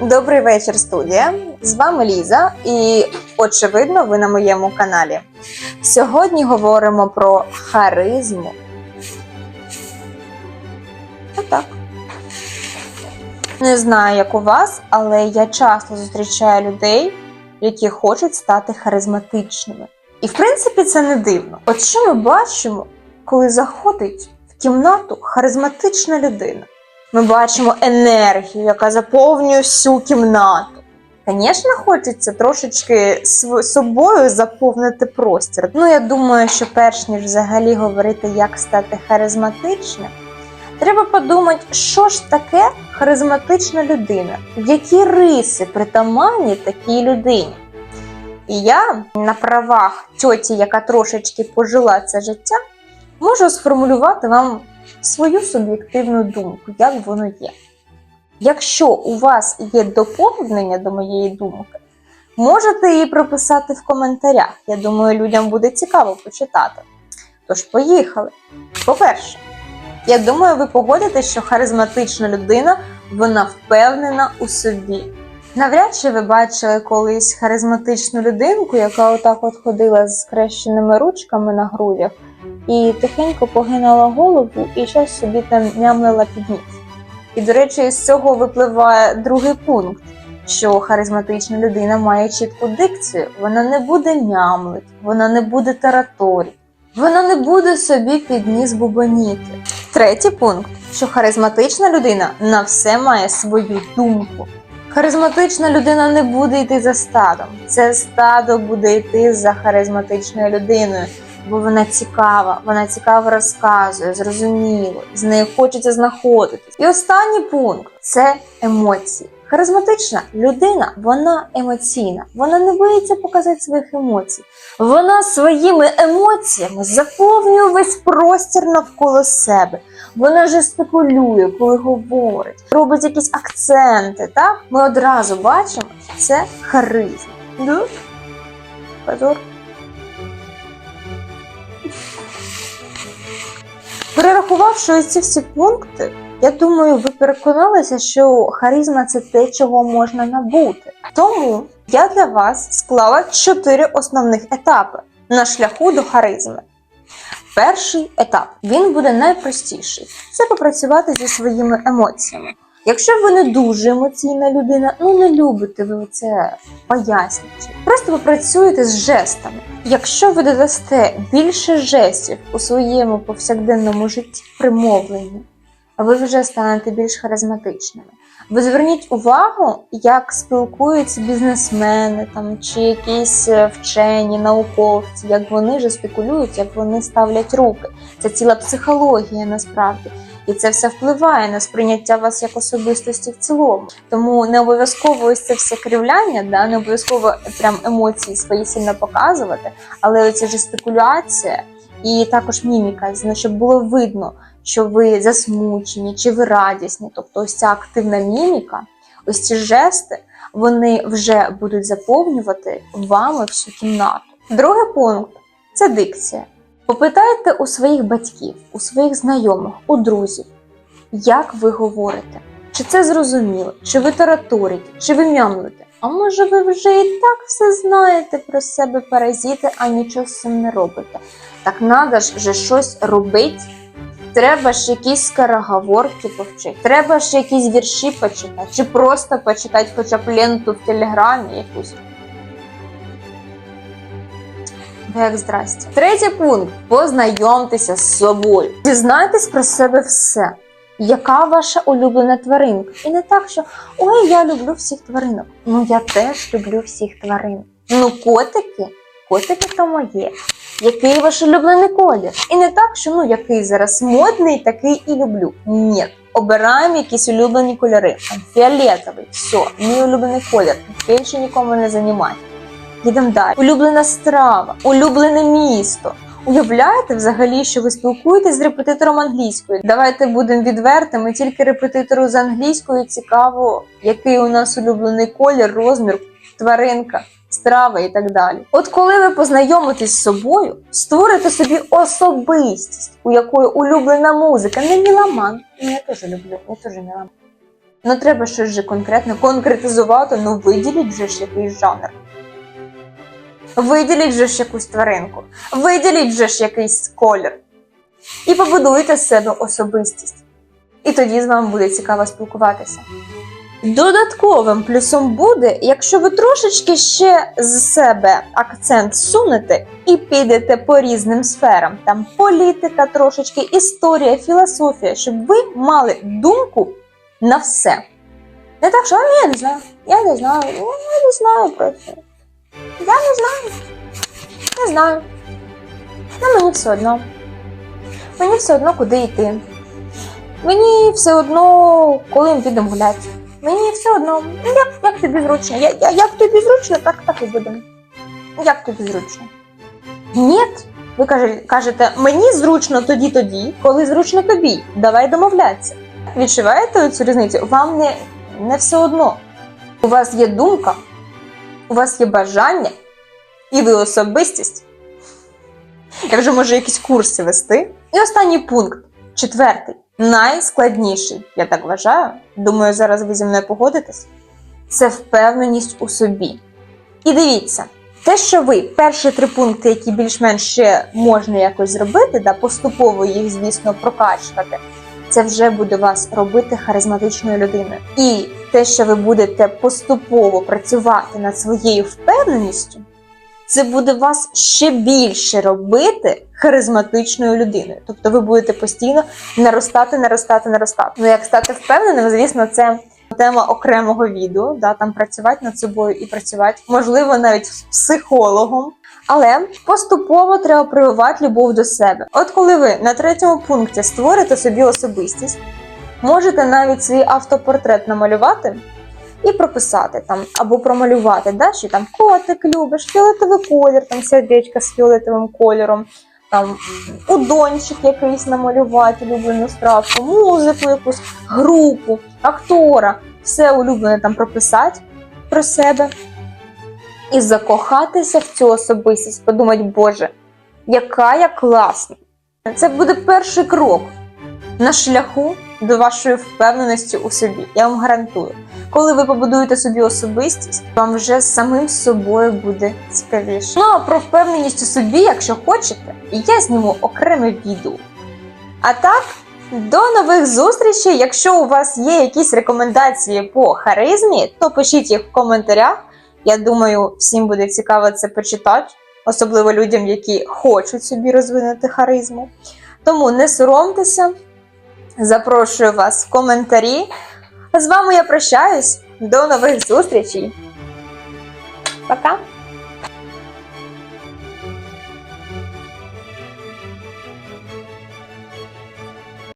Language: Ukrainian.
Добрий вечір, студія. З вами Ліза, і очевидно, ви на моєму каналі. Сьогодні говоримо про харизму. Отак. Не знаю, як у вас, але я часто зустрічаю людей, які хочуть стати харизматичними. І в принципі це не дивно. От що ми бачимо, коли заходить в кімнату харизматична людина? Ми бачимо енергію, яка заповнює всю кімнату. Звісно, хочеться трошечки собою заповнити простір. Ну, я думаю, що перш ніж взагалі говорити, як стати харизматичним, треба подумати, що ж таке харизматична людина, які риси притаманні такій людині. І я на правах тьоті, яка трошечки пожила це життя, можу сформулювати вам свою суб'єктивну думку, як воно є. Якщо у вас є доповнення до моєї думки, можете її прописати в коментарях. Я думаю, людям буде цікаво почитати. Тож, поїхали. По-перше, я думаю, ви погодитесь, що харизматична людина вона впевнена у собі. Навряд чи ви бачили колись харизматичну людинку, яка отак от ходила з скрещеними ручками на грудях і тихенько погинала голову і щось собі там нямлила під ніс. І, до речі, з цього випливає другий пункт, що харизматична людина має чітку дикцію, вона не буде нямлить, вона не буде тараторити, вона не буде собі під ніс бубоніти. Третій пункт, що харизматична людина на все має свою думку. Харизматична людина не буде йти за стадом. Це стадо буде йти за харизматичною людиною бо вона цікава, вона цікаво розказує, зрозуміло, з нею хочеться знаходитись. І останній пункт це емоції. Харизматична людина, вона емоційна, вона не боїться показати своїх емоцій. Вона своїми емоціями заповнює весь простір навколо себе. Вона жестикулює, коли говорить, робить якісь акценти. Так? Ми одразу бачимо, це харизма. Да? Позор. Перерахувавши ці всі пункти, я думаю, ви переконалися, що харизма це те, чого можна набути. Тому я для вас склала чотири основних етапи на шляху до харизми. Перший етап він буде найпростіший це попрацювати зі своїми емоціями. Якщо ви не дуже емоційна людина, ну не любите ви це пояснювати, просто попрацюєте з жестами. Якщо ви додасте більше жестів у своєму повсякденному житті примовленні, ви вже станете більш харизматичними. Ви зверніть увагу, як спілкуються бізнесмени там, чи якісь е, вчені, науковці, як вони жестикулюють, як вони ставлять руки. Це ціла психологія насправді. І це все впливає на сприйняття вас як особистості в цілому. Тому не обов'язково ось це все кривляння, да, не обов'язково прям емоції свої сильно показувати, але оця жестикуляція і також міміка, щоб було видно, що ви засмучені чи ви радісні. Тобто ось ця активна міміка, ось ці жести, вони вже будуть заповнювати вами всю кімнату. Другий пункт це дикція. Попитайте у своїх батьків, у своїх знайомих, у друзів, як ви говорите, чи це зрозуміло, чи ви тараторите, чи ви мямлите. А може ви вже і так все знаєте про себе паразити, а нічого з цим не робите. Так надо ж же щось робити. Треба ж якісь скороговорки повчити, треба ж якісь вірші почитати, чи просто почитати хоча б ленту в телеграмі якусь. Ви Як здрасте. Третій пункт: познайомтеся з собою. Дізнайтесь про себе все. Яка ваша улюблена тваринка? І не так, що ой, я люблю всіх тваринок. Ну я теж люблю всіх тварин. Ну, котики, котики то моє. Який ваш улюблений колір? І не так, що ну який зараз модний, такий і люблю. Ні. Обираємо якісь улюблені кольори. Фіолетовий, все, мій улюблений колір. Більше нікому не займайте. Їдемо далі. Улюблена страва, улюблене місто. Уявляєте взагалі, що ви спілкуєтесь з репетитором англійської? Давайте будемо відвертими. Тільки репетитору з англійської цікаво, який у нас улюблений колір, розмір, тваринка, страва і так далі. От коли ви познайомитесь з собою, створите собі особистість, у якої улюблена музика, не міламан. Ну, я теж люблю, я теж міламан. Ну треба щось же конкретно конкретизувати, ну виділіть же ж якийсь жанр. Виділіть же ж якусь тваринку, виділіть же ж якийсь колір. І побудуйте з себе особистість. І тоді з вами буде цікаво спілкуватися. Додатковим плюсом буде, якщо ви трошечки ще з себе акцент сунете і підете по різним сферам. Там політика, трошечки, історія, філософія, щоб ви мали думку на все. Не так, що «А, я не знаю, я не знаю, я не знаю про це. Я не знаю. Не знаю. Ну мені все одно. Мені все одно куди йти. Мені все одно, коли ми підемо гуляти. Мені все одно, як, як тобі зручно. Я, я, як тобі зручно, так, так і будемо. Як тобі зручно? Ні. Ви кажете, мені зручно тоді тоді, коли зручно тобі. Давай домовлятися. Відчуваєте цю різницю? Вам не, не все одно. У вас є думка, у вас є бажання, і ви особистість. Я вже можу якісь курси вести. І останній пункт, четвертий, найскладніший, я так вважаю. Думаю, зараз ви зі мною погодитесь. Це впевненість у собі. І дивіться, те, що ви перші три пункти, які більш-менш ще можна якось зробити, да, поступово їх, звісно, прокачувати, це вже буде вас робити харизматичною людиною. І те, що ви будете поступово працювати над своєю впевненістю, це буде вас ще більше робити харизматичною людиною. Тобто ви будете постійно наростати, наростати, наростати. Ну як стати впевненим, звісно, це тема окремого відео, да, там працювати над собою і працювати, можливо, навіть з психологом. Але поступово треба прививати любов до себе. От коли ви на третьому пункті створите собі особистість, можете навіть свій автопортрет намалювати і прописати там або промалювати, да, що там котик любиш, фіолетовий колір, там сердечко з фіолетовим кольором, там удончик якийсь намалювати, улюблену стравку, музику, якусь групу, актора, все улюблене там прописати про себе і закохатися в цю особистість, подумати, Боже, яка я класна. Це буде перший крок на шляху до вашої впевненості у собі. Я вам гарантую. Коли ви побудуєте собі особистість, вам вже самим собою буде цікавіше. Ну а про впевненість у собі, якщо хочете, я зніму окреме відео. А так, до нових зустрічей. Якщо у вас є якісь рекомендації по харизмі, то пишіть їх в коментарях. Я думаю, всім буде цікаво це почитати, особливо людям, які хочуть собі розвинути харизму. Тому не соромтеся, запрошую вас в коментарі. З вами я прощаюсь. До нових зустрічей. Пока!